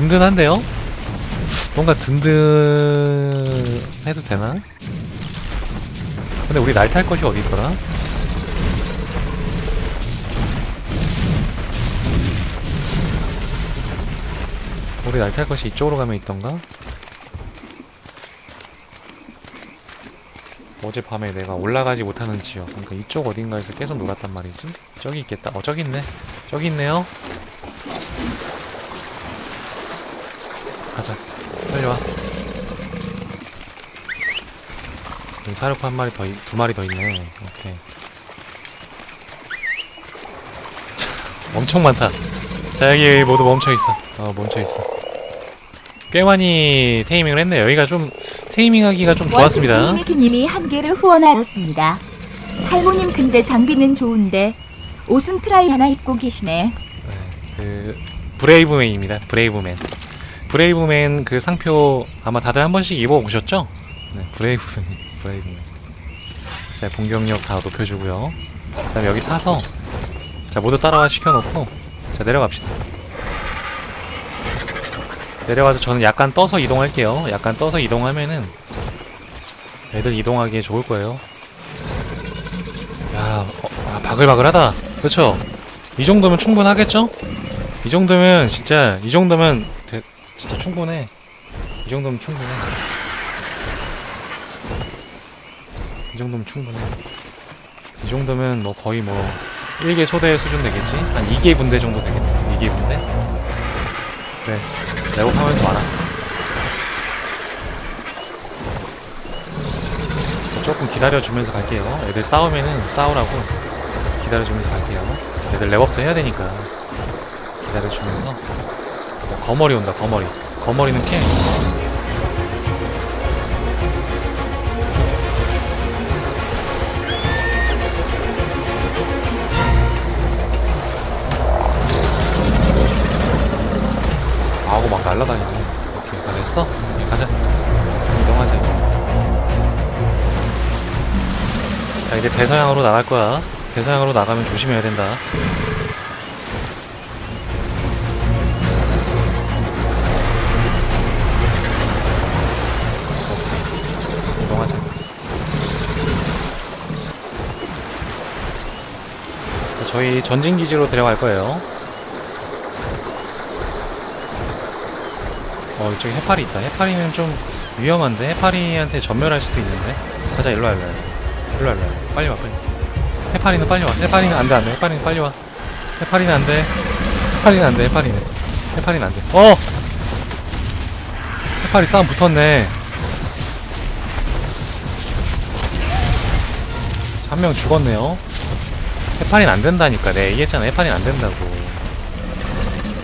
든든한데요? 뭔가 든든 해도 되나? 근데 우리 날 탈 것이 어디 있더라? 우리 날 탈 것이 이쪽으로 가면 있던가? 어젯밤에 내가 올라가지 못하는 지역 그러니까 이쪽 어딘가에서 계속 놀았단 말이지 저기 있겠다 어 저기 있네 저기 있네요 가자 빨리 와 여기 사육파 한 마리 더, 있- 두 마리 더 있네 오케이 차, 엄청 많다 자 여기 모두 멈춰있어 어 멈춰있어 꽤 많이 테이밍을 했네 여기가 좀 테이밍하기가 좀 좋았습니다 님이 한 개를 후원하였습니다. 살모님 근데 장비는 좋은데 옷은 트라이 하나 입고 계시네. 그 브레이브맨입니다. 브레이브맨. 브레이브맨 그 상표 아마 다들 한 번씩 입어 보셨죠? 네, 브레이브맨. 브레이브맨. 자, 공격력 다 높여주고요. 그 다음 에 여기 타서 자 모두 따라와 시켜놓고 자 내려갑시다. 내려가서 저는 약간 떠서 이동할게요. 약간 떠서 이동하면은 애들 이동하기에 좋을 거예요. 야, 어, 아, 바글바글하다. 그렇죠? 이 정도면 충분하겠죠? 이 정도면 진짜 이 정도면 되, 진짜 충분해. 이 정도면 충분해. 이 정도면 충분해. 이 정도면 뭐 거의 뭐 1개 소대 수준 되겠지? 한 2개 분대 정도 되겠네. 2개 분대? 그래. 레고하면 더 많아. 조금 기다려주면서 갈게요. 애들 싸우면은 싸우라고 기다려주면서 갈게요. 애들 랩업도 해야 되니까 기다려주면서 어, 거머리 온다 거머리. 거머리는 캐. 아고 막 날라다니네. 오케이 다 됐어? 오케이, 가자. 이동하자. 자 이제 대서양으로 나갈 거야. 대서양으로 나가면 조심해야 된다 자, 저희 전진 기지로 데려갈 거예요. 어 이쪽에 해파리 있다. 해파리는 좀 위험한데 해파리한테 전멸할 수도 있는데. 가자 일로 와 일로 와. 일로 와 일로 와. 빨리 와 빨리. 해파리는 빨리 와. 해파리는 안돼 안돼. 해파리는 빨리 와. 해파리는 안돼. 해파리는 안돼. 해파리는. 해파리는 안돼. 어. 해파리 싸움 붙었네. 한 명 죽었네요. 해파린 안 된다니까. 내가 얘기했잖아. 해파린 안 된다고.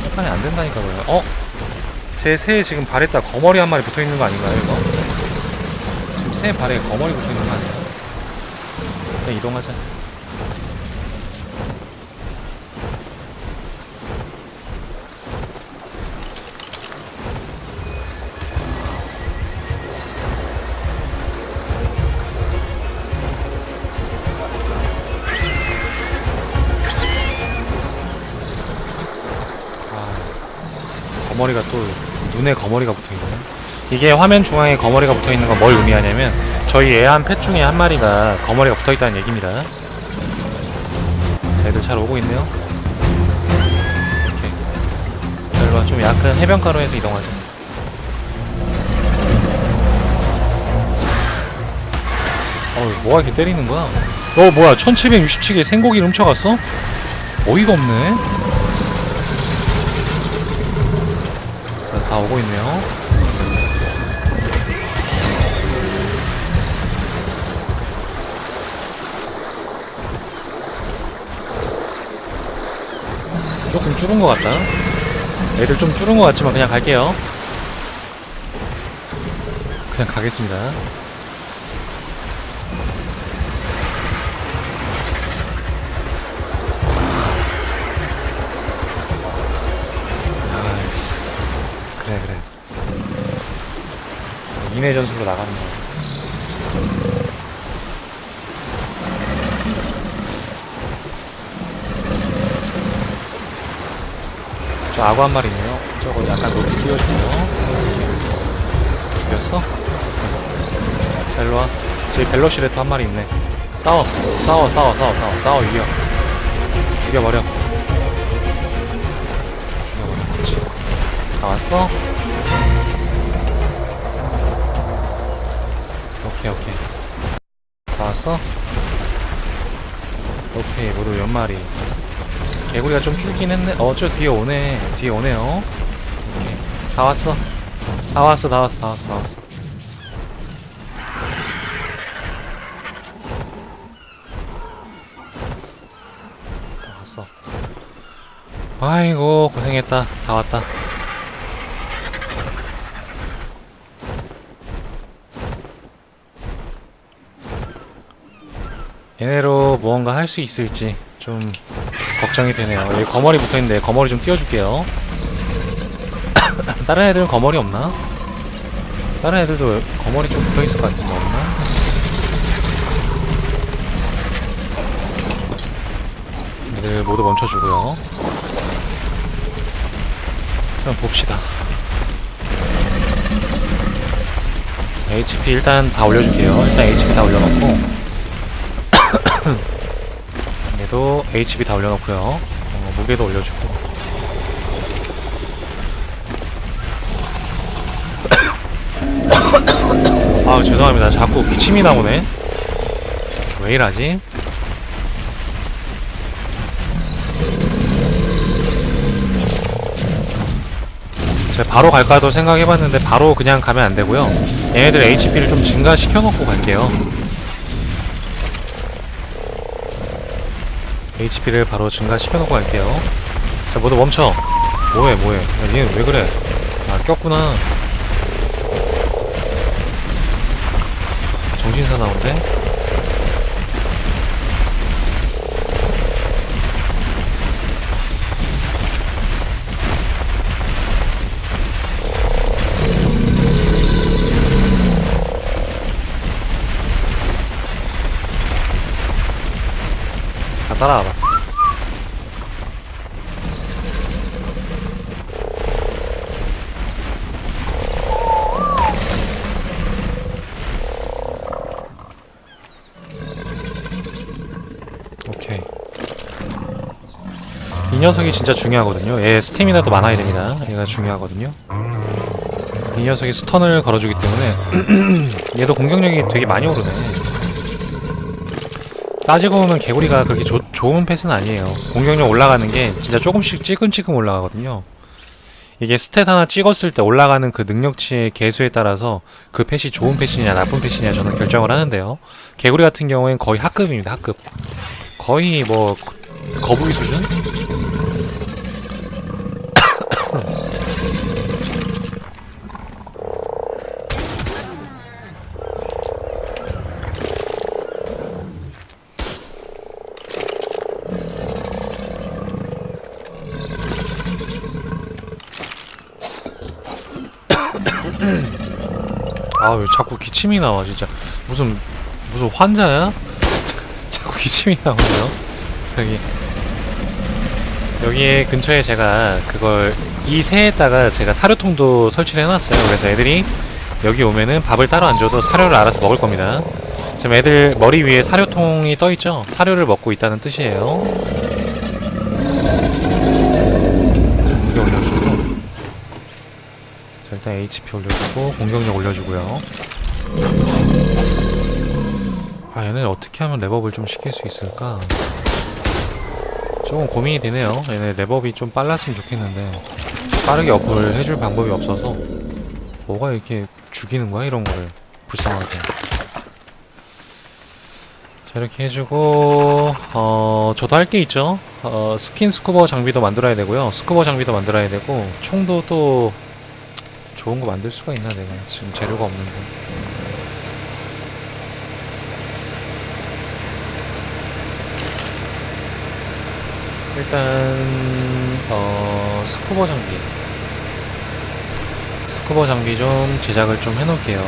해파린 안 된다니까 그래요. 어? 제새 지금 발에다 거머리 한 마리 붙어 있는 거 아닌가요, 이거? 지금 새 발에 거머리 붙어 있는 거 아니에요? 일단 이동하자. 거머리가 또 눈에 거머리가 붙어 있네. 이게 화면 중앙에 거머리가 붙어 있는 건 뭘 의미하냐면 저희 애완 펫 중에 한 마리가 거머리가 붙어 있다는 얘기입니다. 자, 애들 잘 오고 있네요. 오케이. 일로 와. 좀 약한 해변가로 해서 이동하자. 어우, 뭐가 이렇게 때리는 거야? 어, 뭐야. 1767개 생고기를 훔쳐갔어? 어이가 없네. 다 오고 있네요. 조금 줄은 것 같다. 애들 좀 줄은 것 같지만 그냥 갈게요. 그냥 가겠습니다. 인해 전술로 나가는 거저 악어 한 마리 있네요. 저 저거 약간 높이 이겼어? 자, 일로와 저기 벨로시레터 한 마리 있네. 싸워. 싸워 싸워 싸워 싸워. 싸워 이겨. 죽여버려. 죽여버려 그렇지. 다 왔어? 다 왔어? 오케이 모두 연마리 개구리가 좀 줄긴 했네. 어저 뒤에 오네. 뒤에 오네요. 다 왔어. 다 왔어 다 왔어 다 왔어 다 왔어. 다 왔어. 아이고 고생했다. 다 왔다 얘네로 무언가 할 수 있을지 좀 걱정이 되네요. 여기 거머리 붙어있는데 거머리 좀 띄워줄게요. 다른 애들은 거머리 없나? 다른 애들도 거머리 좀 붙어있을 것 같은데 없나? 얘들 모두 멈춰주고요. 좀 봅시다. HP 일단 다 올려줄게요. 일단 HP 다 올려놓고 얘도 HB 다 올려놓고요. 어, 무게도 올려주고. 아 죄송합니다. 자꾸 기침이 나오네. 왜 이러지? 제가 바로 갈까도 생각해봤는데 바로 그냥 가면 안 되고요. 얘네들 HP를 좀 증가시켜 놓고 갈게요. HP를 바로 증가시켜 놓고 갈게요. 자, 모두 멈춰. 뭐해, 뭐해. 야, 니는 왜 그래? 아, 꼈구나. 정신사 나온데? 따라와봐. 오케이. 이 녀석이 진짜 중요하거든요. 얘 스태미나도 많아야 됩니다. 얘가 중요하거든요. 이 녀석이 스턴을 걸어주기 때문에 얘도 공격력이 되게 많이 오르네. 따지고 보면 개구리가 그렇게 조, 좋은 펫은 아니에요. 공격력 올라가는 게 진짜 조금씩 찌끔찌끔 올라가거든요. 이게 스탯 하나 찍었을 때 올라가는 그 능력치의 개수에 따라서 그 펫이 좋은 펫이냐 나쁜 펫이냐 저는 결정을 하는데요. 개구리 같은 경우엔 거의 하급입니다. 하급. 거의 뭐 거북이 수준? 아왜 자꾸 기침이 나와 진짜 무슨 무슨 환자야? 자꾸 기침이 나오네요. 여기 여기에 근처에 제가 그걸 이 새에다가 제가 사료통도 설치를 해놨어요. 그래서 애들이 여기 오면은 밥을 따로 안 줘도 사료를 알아서 먹을 겁니다. 지금 애들 머리 위에 사료통이 떠 있죠? 사료를 먹고 있다는 뜻이에요. 무게 올려주고 자, 일단 HP 올려주고 공격력 올려주고요. 아 얘네를 어떻게 하면 랩업을 좀 시킬 수 있을까? 조금 고민이 되네요. 얘네 랩업이 좀 빨랐으면 좋겠는데 빠르게 업을 해줄 방법이 없어서 뭐가 이렇게 죽이는 거야 이런 거를 불쌍하게. 자 이렇게 해주고 어 저도 할 게 있죠. 어 스킨 스쿠버 장비도 만들어야 되고요. 스쿠버 장비도 만들어야 되고 총도 또 좋은 거 만들 수가 있나 내가? 지금 재료가 없는데. 일단 어 스쿠버 장비. 스쿠버 장비 좀 제작을 좀 해놓을게요.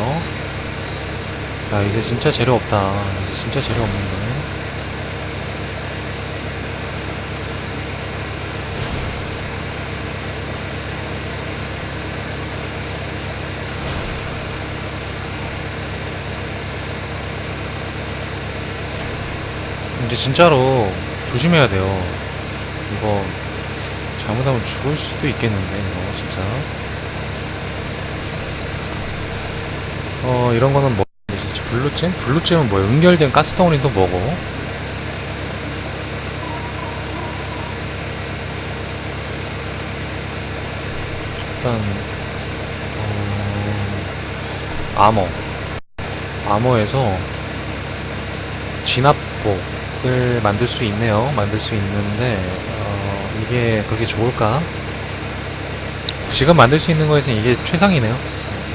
야 이제 진짜 재료 없다. 이제 진짜 재료 없는데 이제 진짜로 조심해야 돼요. 이거 잘못하면 죽을 수도 있겠는데 이거 진짜. 어 이런 거는 뭐 뭐지? 블루잼? 블루잼은 뭐 연결된 가스덩어리 또 뭐고? 일단 어, 아머 아머에서 진압복 을 만들 수 있네요. 만들 수 있는데 어, 이게 그렇게 좋을까? 지금 만들 수 있는 거에서 이게 최상이네요.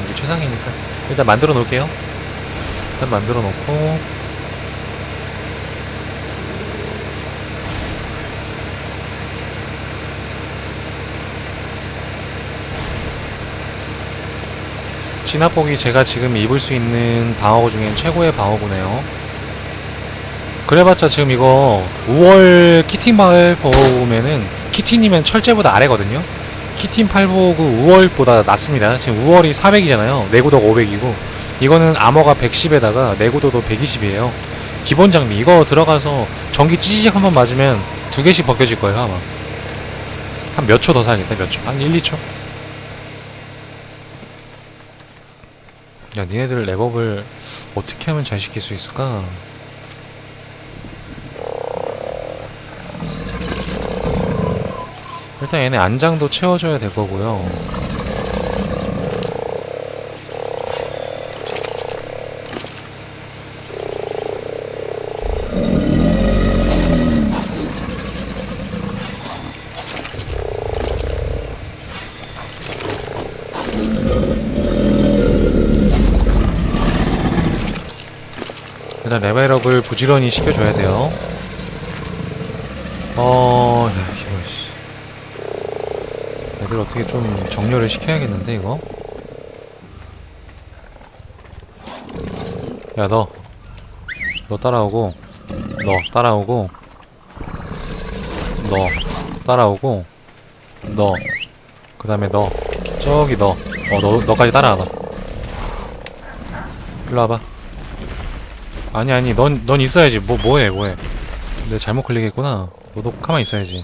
이게 최상이니까 일단 만들어 놓을게요. 일단 만들어 놓고 진압복이 제가 지금 입을 수 있는 방어구 중엔 최고의 방어구네요. 그래봤자 지금 이거 5월 키팅 팔보면은 키팅이면 철제보다 아래거든요. 키팅 팔보그 5월보다 낮습니다. 지금 5월이 400이잖아요. 내구도가 500이고 이거는 암호가 110에다가 내구도도 120이에요. 기본 장비 이거 들어가서 전기 찌직 한번 맞으면 두 개씩 벗겨질 거예요 아마. 한 몇 초 더 살겠다 몇 초? 한 1, 2초? 야 니네들 랩업을 어떻게 하면 잘 시킬 수 있을까? 일단 얘네 안장도 채워줘야 될 거고요. 일단 레벨업을 부지런히 시켜줘야 돼요. 어, 야, 이거 씨. 애들 어떻게 좀 정렬을 시켜야겠는데 이거? 야 너, 너 따라오고, 너 따라오고, 너 따라오고, 너, 그 다음에 너, 저기 너, 어 너, 너까지 따라와봐. 일로 와봐. 아니 아니 넌 넌 있어야지. 뭐 뭐해 뭐해. 내가 잘못 클릭했구나. 너도 가만히 있어야지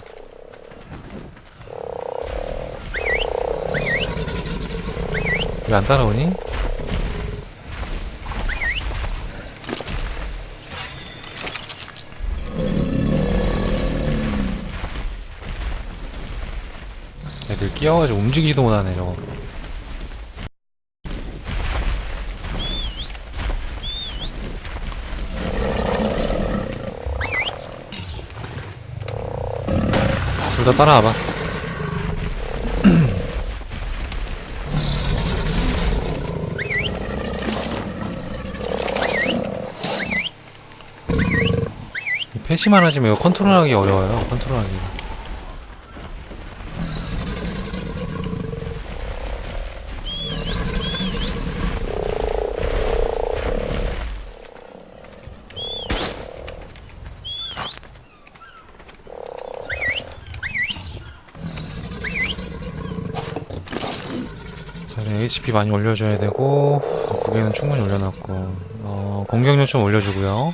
왜 안 따라오니? 애들 끼어가지고 움직이지도 못하네 저거 둘 다 따라와봐. 이 패시만 하시면 이거 컨트롤하기 어려워요. 컨트롤하기. 자, 이제 HP 많이 올려줘야 되고 고개는 충분히 올려놨고 어, 공격력 좀 올려주고요.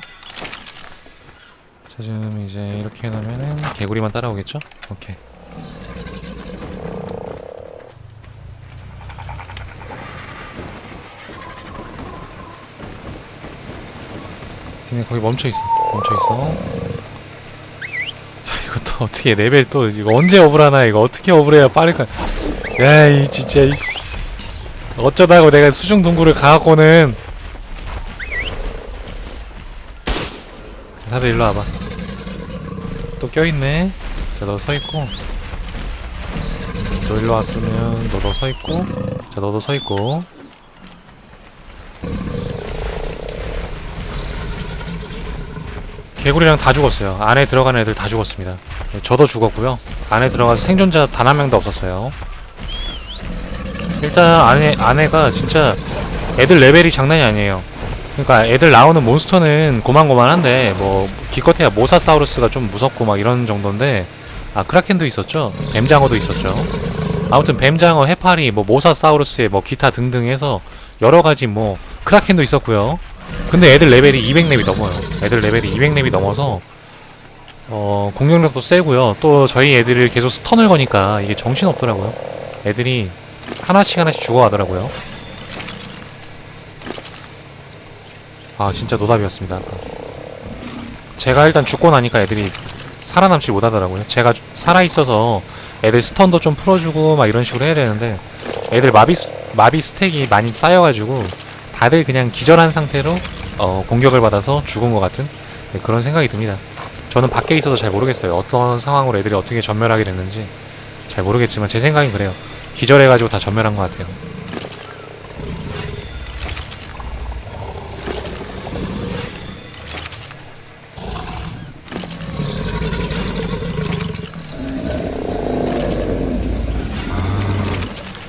자, 지금 이제 이렇게 해놓으면은 개구리만 따라오겠죠? 오케이. 팀이 거기 멈춰 있어. 멈춰 있어. 야, 이것도 어떻게 레벨 또 이거 언제 업을 하나 이거 어떻게 업을 해야 빠를까? 야, 이 진짜 이 어쩌다고 내가 수중 동굴을 가갖고는 자, 다들 일로 와봐 또 껴있네. 자너 서있고. 너 일로 왔으면 너도 서있고. 자 너도 서있고. 개구리랑 다 죽었어요. 안에 들어가는 애들 다 죽었습니다. 네, 저도 죽었고요. 안에 들어가서 생존자 단 한 명도 없었어요. 일단 안에 안에가 진짜 애들 레벨이 장난이 아니에요. 그러니까 애들 나오는 몬스터는 고만고만한데 뭐 기껏해야 모사사우루스가 좀 무섭고 막 이런 정도인데 아 크라켄도 있었죠. 뱀장어도 있었죠. 아무튼 뱀장어, 해파리, 뭐 모사사우루스의 뭐 기타 등등 해서 여러 가지 뭐 크라켄도 있었고요. 근데 애들 레벨이 200렙이 넘어요. 애들 레벨이 200렙이 넘어서 어, 공격력도 세고요. 또 저희 애들을 계속 스턴을 거니까 이게 정신 없더라고요. 애들이 하나씩 하나씩 죽어가더라고요. 아 진짜 노답이었습니다. 아까. 제가 일단 죽고 나니까 애들이 살아남지 못하더라고요. 제가 주- 살아있어서 애들 스턴도 좀 풀어주고 막 이런 식으로 해야 되는데 애들 마비 스- 마비 스택이 많이 쌓여가지고 다들 그냥 기절한 상태로 어, 공격을 받아서 죽은 것 같은 네, 그런 생각이 듭니다. 저는 밖에 있어서 잘 모르겠어요. 어떤 상황으로 애들이 어떻게 전멸하게 됐는지 잘 모르겠지만 제 생각엔 그래요. 기절해가지고 다 전멸한 것 같아요.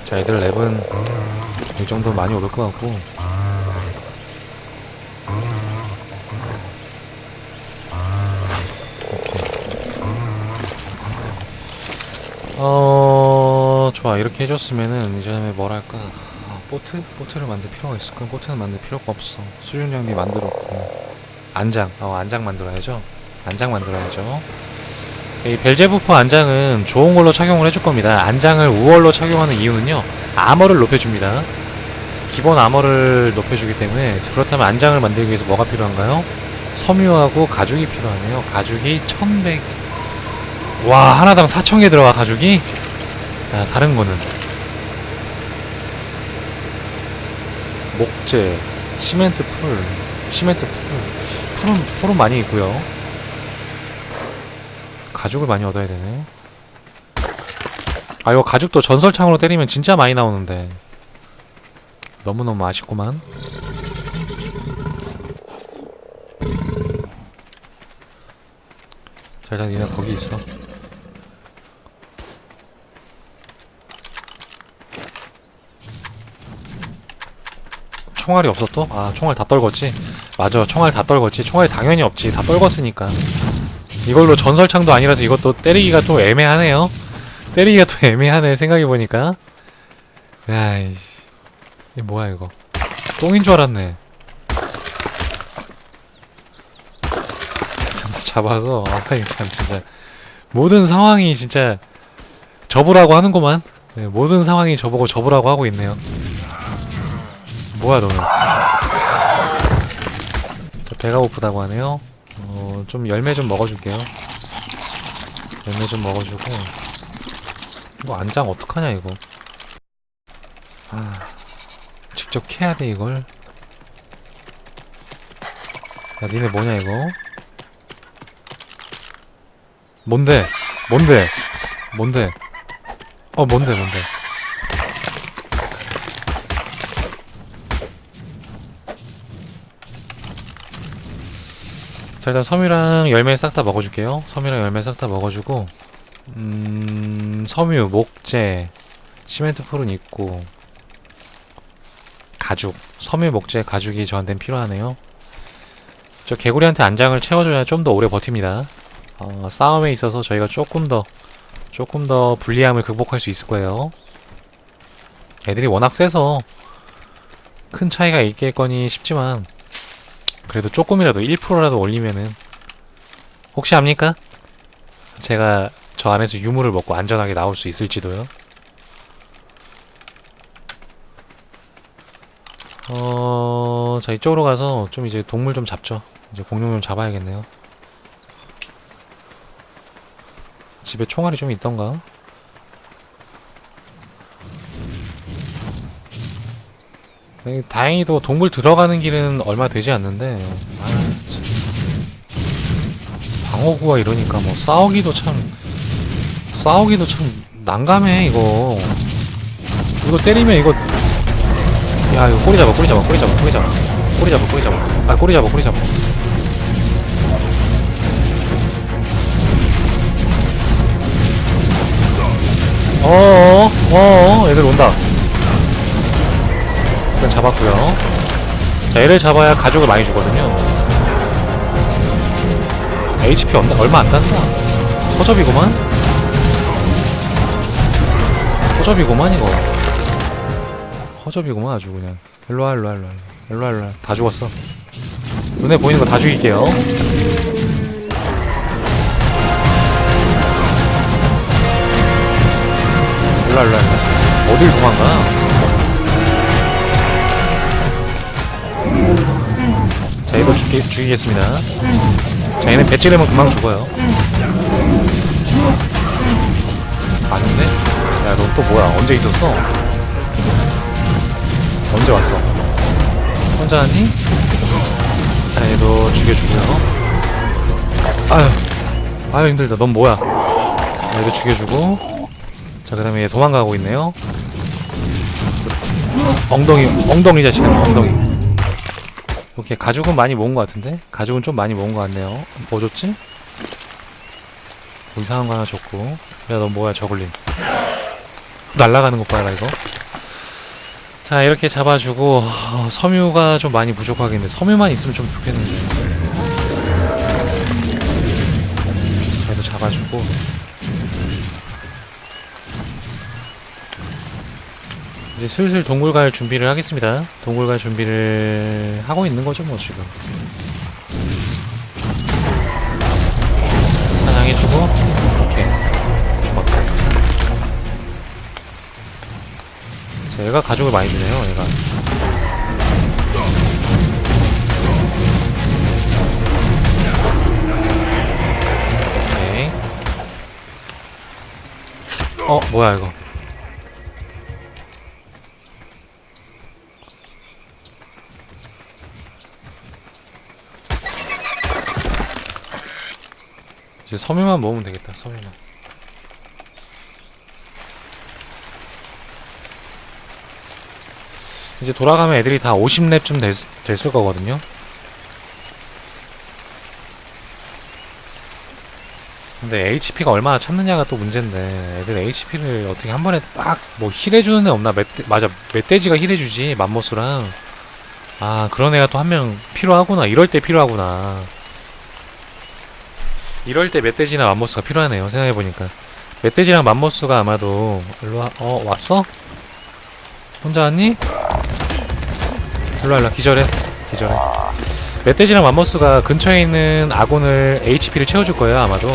자, 애들 랩은 이 정도 많이 오를 것 같고. 어 좋아. 이렇게 해줬으면은 이제 뭐랄까? 아, 보트? 보트를 만들 필요가 있을까? 보트는 만들 필요가 없어. 수중 장비 만들었고. 안장. 어 안장 만들어야죠. 안장 만들어야죠 이 벨제부프 안장은 좋은 걸로 착용을 해줄 겁니다. 안장을 우월로 착용하는 이유는요 아머를 높여줍니다. 기본 아머를 높여주기 때문에 그렇다면 안장을 만들기 위해서 뭐가 필요한가요? 섬유하고 가죽이 필요하네요. 가죽이 1100 와 하나당 4,000개 들어가 가죽이? 야 다른 거는? 목재 시멘트 풀 시멘트 풀. 풀은, 풀은 많이 있고요 가죽을 많이 얻어야 되네. 아 이거 가죽도 전설창으로 때리면 진짜 많이 나오는데. 너무너무 아쉽구만. 자 일단 니네 거기 있어. 총알이 없어 또? 아 총알 다 떨궜지? 맞아 총알 다 떨궜지. 총알이 당연히 없지. 다 떨궜으니까 이걸로 전설창도 아니라서 이것도 때리기가 또 애매하네요. 때리기가 또 애매하네 생각해보니까. 야이씨. 이게 뭐야 이거? 똥인 줄 알았네. 잡아서 아이 참 진짜. 모든 상황이 진짜 접으라고 하는구만. 네, 모든 상황이 저보고 접으라고 하고 있네요. 뭐야 너는? 저 배가 고프다고 하네요 어, 좀 열매 좀 먹어줄게요. 열매 좀 먹어주고. 이거 안장 어떡하냐 이거? 아 직접 캐야 돼 이걸? 야 니네 뭐냐 이거? 뭔데? 뭔데? 뭔데? 어 뭔데 뭔데 자 일단 섬유랑 열매 싹 다 먹어줄게요. 섬유랑 열매 싹 다 먹어주고 음 섬유 목재 시멘트 풀은 있고 가죽. 섬유 목재 가죽이 저한테는 필요하네요. 저 개구리한테 안장을 채워줘야 좀 더 오래 버팁니다. 어, 싸움에 있어서 저희가 조금 더 조금 더 불리함을 극복할 수 있을 거예요. 애들이 워낙 세서 큰 차이가 있겠거니 싶지만 그래도 조금이라도 1%라도 올리면은 혹시 압니까? 제가 저 안에서 유물을 먹고 안전하게 나올 수 있을지도요. 어, 자 이쪽으로 가서 좀 이제 동물 좀 잡죠. 이제 공룡 좀 잡아야겠네요. 집에 총알이 좀 있던가? 다행히도 동물 들어가는 길은 얼마 되지 않는데 아, 참. 방어구가 이러니까 뭐 싸우기도 참 싸우기도 참 난감해 이거. 이거 때리면 이거 야 이거 꼬리 잡아 꼬리 잡아 꼬리 잡아 꼬리 잡아. 꼬리 잡아 꼬리 잡아. 아 꼬리 잡아 꼬리 잡아. 어어 어어 애들 온다 일단 잡았고요. 자 얘를 잡아야 가족을 많이 주거든요. HP 없나? 얼마 안 땄나? 허접이구만. 허접이구만 이거. 허접이구만 아주 그냥. 일로와 일로와 일로와. 일로와 일로와. 다 죽었어. 눈에 보이는 거 다 죽일게요. 일로와 일로와 일로와. 어딜 도망가? 자 이거 죽기, 죽이겠습니다. 자 얘는 배 찌르면 금방 죽어요. 아닌데? 야너 또 뭐야? 언제 있었어? 언제 왔어? 혼자 왔니? 자 얘도 죽여주고요. 아유 아유 힘들다. 넌 뭐야? 자, 얘도 죽여주고. 자그 다음에 얘 도망가고 있네요. 엉덩이 엉덩이 자식은 엉덩이 오케이 가죽은 많이 모은 것 같은데? 가죽은 좀 많이 모은 것 같네요. 뭐 줬지? 뭐 이상한 거 하나 줬고. 야 너 뭐야 저글링. 날라가는 것 봐라 이거. 자 이렇게 잡아주고 어, 섬유가 좀 많이 부족하겠는데 섬유만 있으면 좀 좋겠는데. 저도 잡아주고 이제 슬슬 동굴 갈 준비를 하겠습니다. 동굴 갈 준비를 하고 있는 거죠 뭐 지금. 사냥해주고 오케이 좋았다. 자, 얘가 가죽을 많이 주네요 얘가. 어 뭐야 이거 섬유만 모으면 되겠다 섬유만. 이제 돌아가면 애들이 다 50렙쯤 됐, 됐을 거거든요. 근데 HP가 얼마나 참느냐가 또 문제인데 애들 HP를 어떻게 한 번에 딱 뭐 힐해주는 애 없나? 멧돼, 맞아. 멧돼지가 힐해주지 맘모스랑. 아 그런 애가 또 한 명 필요하구나. 이럴 때 필요하구나 이럴 때 멧돼지나 맘모스가 필요하네요 생각해보니까. 멧돼지랑 맘모스가 아마도 일로 와, 어 왔어? 혼자 왔니? 일로 와 일로 와 기절해 기절해. 멧돼지랑 맘모스가 근처에 있는 아군을 HP를 채워줄 거예요 아마도.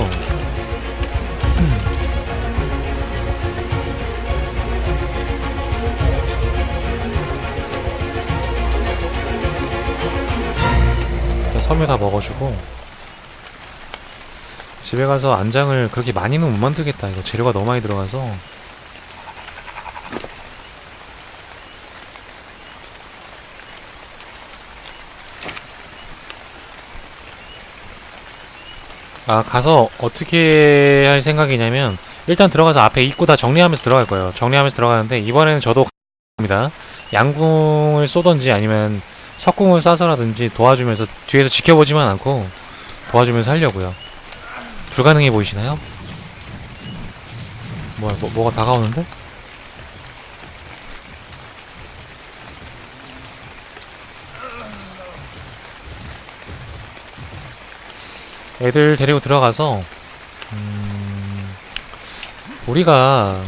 일단 섬유 다 먹어주고 집에 가서 안장을 그렇게 많이는 못 만들겠다. 이거 재료가 너무 많이 들어가서. 아 가서 어떻게 할 생각이냐면 일단 들어가서 앞에 입구 다 정리하면서 들어갈 거예요. 정리하면서 들어가는데 이번에는 저도 갑니다. 양궁을 쏘던지 아니면 석궁을 쏴서라든지 도와주면서 뒤에서 지켜보지만 않고 도와주면서 하려고요 불가능해 보이시나요? 뭐야 뭐, 뭐가 다가오는데? 애들 데리고 들어가서 음, 우리가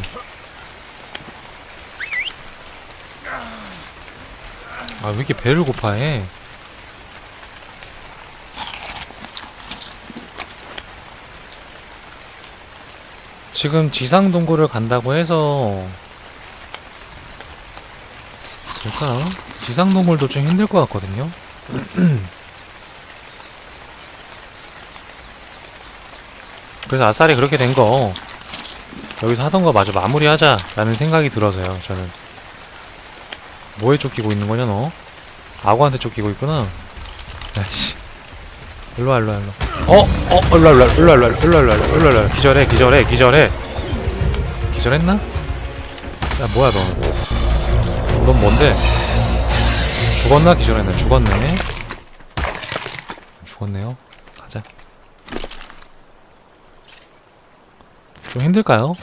아 왜 이렇게 배를 고파해 지금 지상 동굴을 간다고 해서 될까? 지상 동굴도 좀 힘들 것 같거든요. 그래서 아싸리 그렇게 된 거 여기서 하던 거 마저 마무리하자라는 생각이 들어서요. 저는 뭐에 쫓기고 있는 거냐 너? 악어한테 쫓기고 있구나. 야이씨. 일로와 일로와 일로. 어? 어? 얼랄랄 얼랄랄 얼랄랄 얼랄랄 기절해 기절해 기절해 기절했나? 야 뭐야 너 넌 뭔데? 죽었나? 기절했나 죽었네 죽었네요 가자 좀 힘들까요?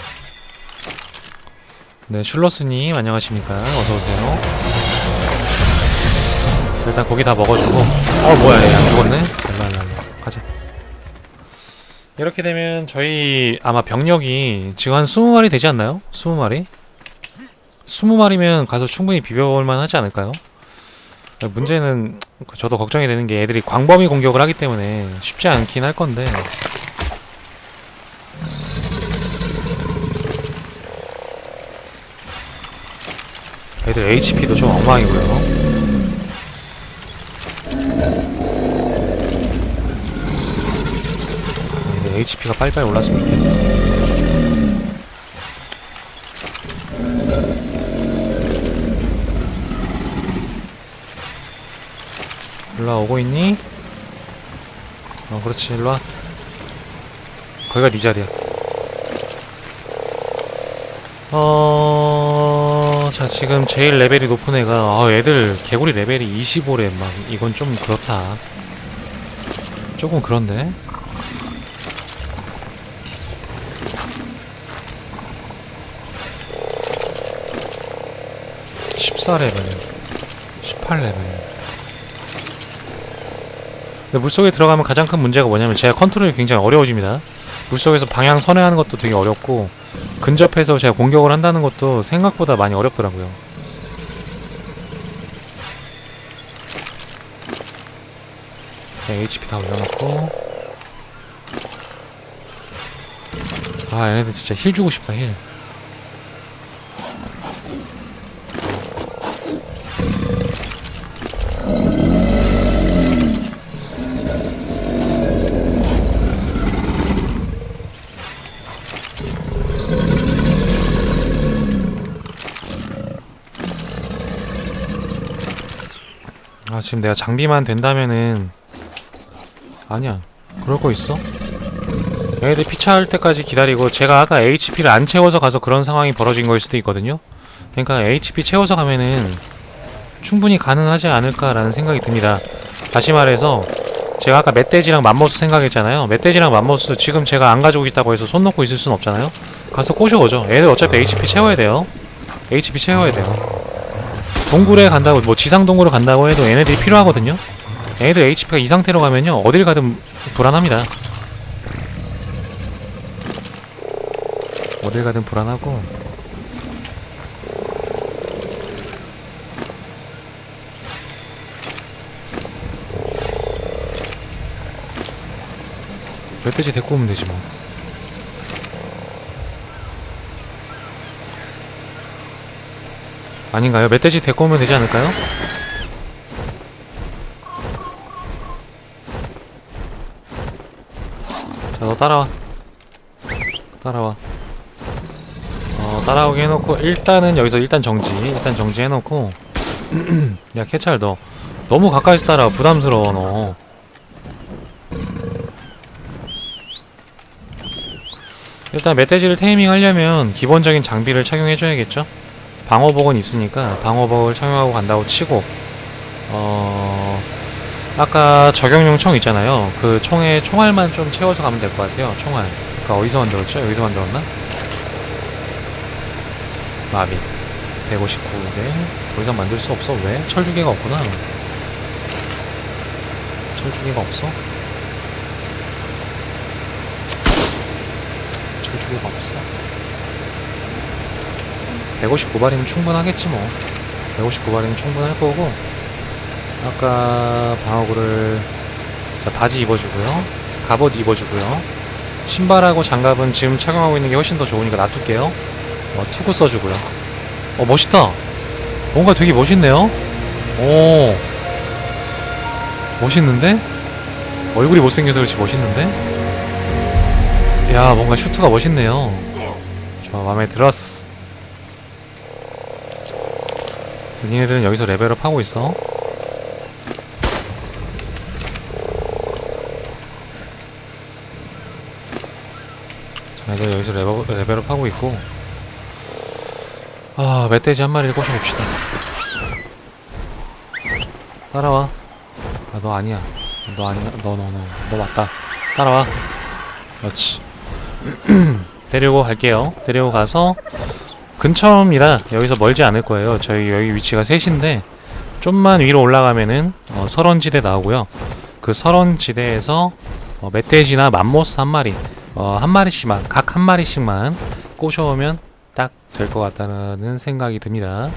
네 슐러스님 안녕하십니까 어서오세요 일단 고기 다 먹어주고 어 뭐야 얘안 죽었네 잘라라 이렇게 되면 저희 아마 병력이 지금 한 20마리 되지 않나요? 20마리? 20마리면 가서 충분히 비벼볼만 하지 않을까요? 문제는 저도 걱정이 되는 게 애들이 광범위 공격을 하기 때문에 쉽지 않긴 할 건데 애들 HP도 좀 엉망이고요. 네, HP가 빨리빨리 올랐으면 좋겠네. 일로와 오고 있니? 어 그렇지 일로와 거기가 네 자리야 어... 자 지금 제일 레벨이 높은 애가 아 애들 개구리 레벨이 25래 막 이건 좀 그렇다 조금 그런데 (14레벨) (18레벨) 근데 물속에 들어가면 가장 큰 문제가 뭐냐면 제가 컨트롤이 굉장히 어려워집니다. 물속에서 방향 선회하는 것도 되게 어렵고 근접해서 제가 공격을 한다는 것도 생각보다 많이 어렵더라고요. 자, HP 다 올려놓고. 아 얘네들 진짜 힐 주고 싶다 힐 아 지금 내가 장비만 된다면은 아니야. 그럴 거 있어? 얘네들 피차할 때까지 기다리고 제가 아까 HP를 안 채워서 가서 그런 상황이 벌어진 거일 수도 있거든요. 그러니까 HP 채워서 가면은 충분히 가능하지 않을까라는 생각이 듭니다. 다시 말해서 제가 아까 멧돼지랑 맘모스 생각했잖아요. 멧돼지랑 맘모스 지금 제가 안 가지고 있다고 해서 손 놓고 있을 순 없잖아요. 가서 꼬셔오죠. 얘들 어차피 HP 채워야 돼요. HP 채워야 돼요 동굴에 간다고 뭐 지상 동굴을 간다고 해도 얘네들이 필요하거든요. 얘네들 HP가 이 상태로 가면요 어딜 가든 불안합니다. 어딜 가든 불안하고 멧돼지 데리고 오면 되지 뭐. 아닌가요? 멧돼지 데리고 오면 되지 않을까요? 자, 너 따라와. 따라와. 어, 따라오게 해놓고, 일단은 여기서 일단 정지. 일단 정지 해놓고. 야, 캐찰 너. 너무 가까이서 따라와. 부담스러워, 너. 일단 멧돼지를 테이밍 하려면 기본적인 장비를 착용해줘야겠죠? 방어복은 있으니까 방어복을 착용하고 간다고 치고 어 아까 적용용 총 있잖아요 그 총에 총알만 좀 채워서 가면 될 것 같아요 총알 아까 어디서 만들었죠? 여기서 만들었나? 마비 159개 더 이상 만들 수 없어 왜? 철주개가 없구나 철주개가 없어? 철주개가 없어 159발이면 충분하겠지 뭐. 159발이면 충분할 거고. 아까 방어구를 자 바지 입어주고요. 갑옷 입어주고요. 신발하고 장갑은 지금 착용하고 있는 게 훨씬 더 좋으니까 놔둘게요. 어, 투구 써주고요. 어 멋있다. 뭔가 되게 멋있네요. 오. 멋있는데? 얼굴이 못생겨서 그렇지 멋있는데? 야 뭔가 슈트가 멋있네요. 좋아 마음에 들었어 자, 니네들은 여기서 레벨업 하고 있어. 자, 애들 여기서 레벨업, 레벨업 하고 있고. 아, 멧돼지 한 마리를 꼬셔봅시다. 따라와. 아, 너 아니야. 너 아니야. 너, 너, 너. 너 맞다. 따라와. 그렇지. 데리고 갈게요. 데리고 가서 근처입니다. 여기서 멀지 않을 거예요. 저희 여기 위치가 셋인데 좀만 위로 올라가면은 어, 설원지대 나오고요. 그 설원지대에서 어, 멧돼지나 맘모스 한 마리, 어, 한 마리씩만 각 한 마리씩만 꼬셔오면 딱 될 것 같다는 생각이 듭니다.